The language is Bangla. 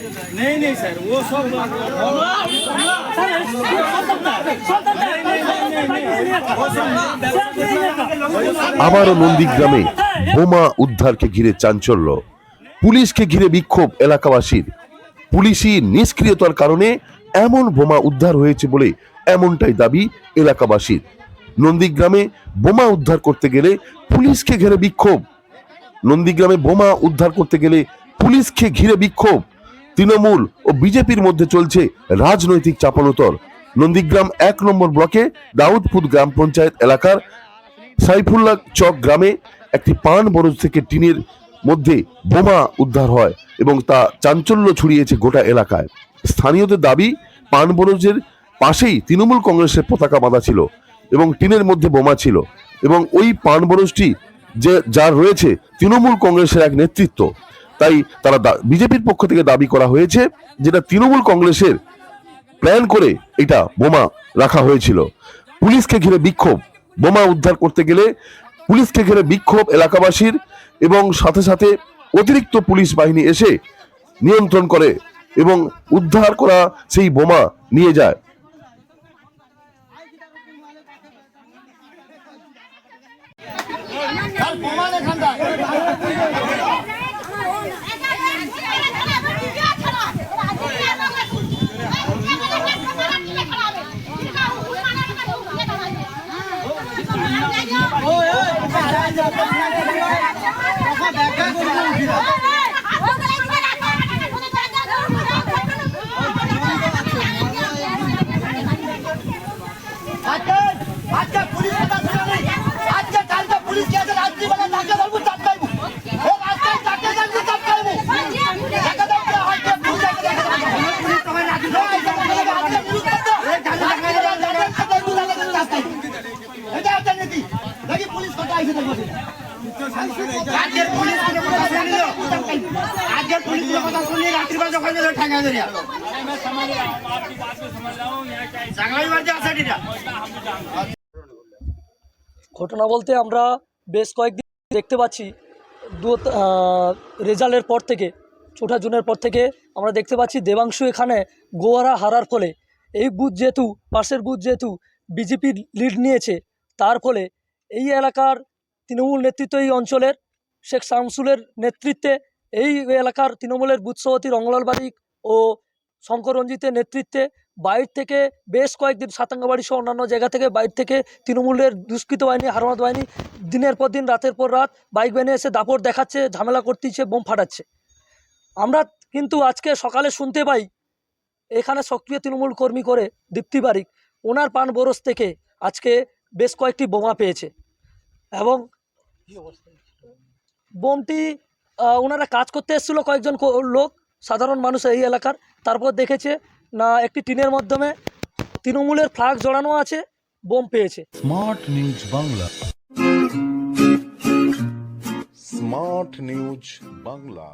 नहीं नहीं सर वो सब আবারও নন্দীগ্রামে বোমা উদ্ধারকে ঘিরে চাঞ্চল্য পুলিশকে ঘিরে বিক্ষোভ এলাকাবাসীর পুলিশি নিষ্ক্রিয়তার কারণে এমন বোমা উদ্ধার হয়েছে বলে এমনটাই দাবি এলাকাবাসীর নন্দীগ্রামে বোমা উদ্ধার করতে গেলে পুলিশকে ঘিরে বিক্ষোভ নন্দীগ্রামে বোমা উদ্ধার করতে গেলে পুলিশকে ঘিরে বিক্ষোভ তৃণমূল ও বিজেপির মধ্যে চলছে রাজনৈতিক চাপানোতর। নন্দীগ্রাম এক নম্বর ব্লকে দাউদপুর গ্রাম পঞ্চায়েত এলাকার সাইফুল্লাহ চক গ্রামে একটি পান বরজ থেকে টিনের মধ্যে বোমা উদ্ধার হয় এবং তা চাঞ্চল্য ছড়িয়েছে গোটা এলাকায়। স্থানীয়দের দাবি, পান বরজের পাশেই তৃণমূল কংগ্রেসের পতাকা বাঁধা ছিল এবং টিনের মধ্যে বোমা ছিল এবং ওই পান বরজটি যে যার রয়েছে তৃণমূল কংগ্রেসের এক নেতৃত্ব। তাই তারা বিজেপির পক্ষ থেকে দাবি করা হয়েছে যেটা তৃণমূল কংগ্রেসের প্ল্যান করে এটা বোমা রাখা হয়েছিল। পুলিশকে ঘিরে বিক্ষোভ, বোমা উদ্ধার করতে গেলে পুলিশকে ঘিরে বিক্ষোভ এলাকাবাসীর এবং সাথে সাথে অতিরিক্ত পুলিশ বাহিনী এসে নিয়ন্ত্রণ করে এবং উদ্ধার করা সেই বোমা নিয়ে যায়। আজকে Yeah, yeah, yeah. ঘটনা বলতে আমরা বেশ কয়েকদিন দেখতে পাচ্ছি। দু রেজাল্টের পর থেকে চৌঠা জুনের পর থেকে আমরা দেখতে পাচ্ছি দেবাংশু এখানে গোয়ারা হারার ফলে। এই বুথ যেহেতু, পাশের বুথ যেহেতু, বিজেপির লিড নিয়েছে, তার ফলে এই এলাকার তৃণমূল নেতৃত্ব এই অঞ্চলের, শেখ শামসুলের নেতৃত্বে এই এলাকার তৃণমূলের বুথ সভাপতি রঙ্গলাল বারিক ও শঙ্কর রঞ্জিতের নেতৃত্বে বাইর থেকে বেশ কয়েকদিন সাতাঙ্গাবাড়ি সহ অন্যান্য জায়গা থেকে বাইর থেকে তৃণমূলের দুষ্কৃত বাহিনী হারমাত বাহিনী দিনের পর দিন, রাতের পর রাত বাইক বেনে এসে দাপট দেখাচ্ছে, ঝামেলা করতেছে, বোম ফাটাচ্ছে। আমরা কিন্তু আজকে সকালে শুনতে পাই, এখানে সক্রিয় তৃণমূল কর্মী করে দীপ্তি বারিক, ওনার পান বরস থেকে আজকে বেশ কয়েকটি বোমা পেয়েছে এবং বোমটি ওনারা কাজ করতে এসেছিল কয়েকজন লোক সাধারণ মানুষ এই এলাকার। তারপর দেখেছে না একটি টিনের মাধ্যমে তৃণমূলের ফ্লাগ জড়ানো আছে বোম পেয়েছে। Smart news Bangla smart news Bangla